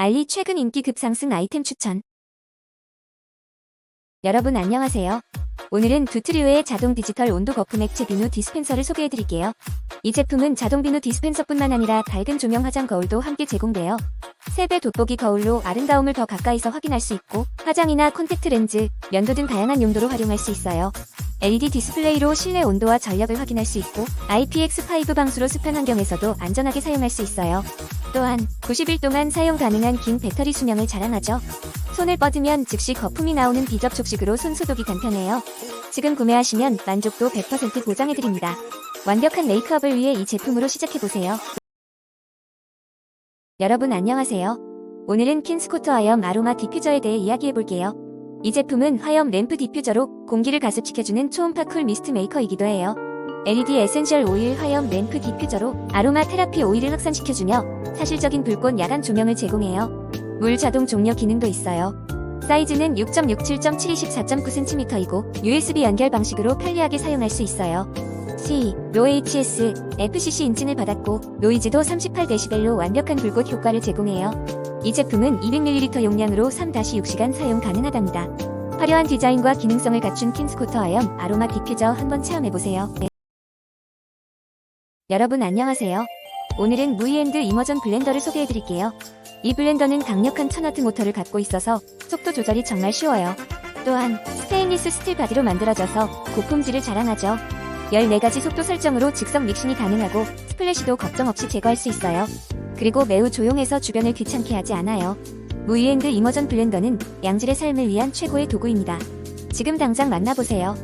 알리 최근 인기 급상승 아이템 추천. 여러분 안녕하세요. 오늘은 두트리오의 자동 디지털 온도 거품 액체 비누 디스펜서를 소개해드릴게요. 이 제품은 자동 비누 디스펜서뿐만 아니라 밝은 조명 화장 거울도 함께 제공되어 3배 돋보기 거울로 아름다움을 더 가까이서 확인할 수 있고 화장이나 콘택트 렌즈, 면도 등 다양한 용도로 활용할 수 있어요. LED 디스플레이로 실내 온도와 전력을 확인할 수 있고 IPX5 방수로 습한 환경에서도 안전하게 사용할 수 있어요. 또한 90일 동안 사용 가능한 긴 배터리 수명을 자랑하죠. 손을 뻗으면 즉시 거품이 나오는 비접촉식으로 손 소독이 간편해요. 지금 구매하시면 만족도 100% 보장해드립니다. 완벽한 메이크업을 위해 이 제품으로 시작해보세요. 여러분 안녕하세요. 오늘은 킨스코터 화염 아로마 디퓨저에 대해 이야기해볼게요. 이 제품은 화염 램프 디퓨저로 공기를 가습시켜주는 초음파 쿨 미스트 메이커이기도 해요. LED 에센셜 오일 화염 램프 디퓨저로 아로마 테라피 오일을 확산시켜주며 사실적인 불꽃 야간 조명을 제공해요. 물 자동 종료 기능도 있어요. 사이즈는 6.67.724.9cm이고 USB 연결 방식으로 편리하게 사용할 수 있어요. C, 로 HS, FCC 인증을 받았고 노이즈도 38dB로 완벽한 불꽃 효과를 제공해요. 이 제품은 200ml 용량으로 3-6시간 사용 가능하답니다. 화려한 디자인과 기능성을 갖춘 킨스코터 아염 아로마 디퓨저 한번 체험해보세요. 네. 여러분 안녕하세요. 오늘은 무이엔드 이머전 블렌더를 소개해드릴게요. 이 블렌더는 강력한 1000W 모터를 갖고 있어서 속도 조절이 정말 쉬워요. 또한 스테인리스 스틸 바디로 만들어져서 고품질을 자랑하죠. 14가지 속도 설정으로 즉석 믹싱이 가능하고 스플래시도 걱정 없이 제거할 수 있어요. 그리고 매우 조용해서 주변을 귀찮게 하지 않아요. 무이엔드 이머전 블렌더는 양질의 삶을 위한 최고의 도구입니다. 지금 당장 만나보세요.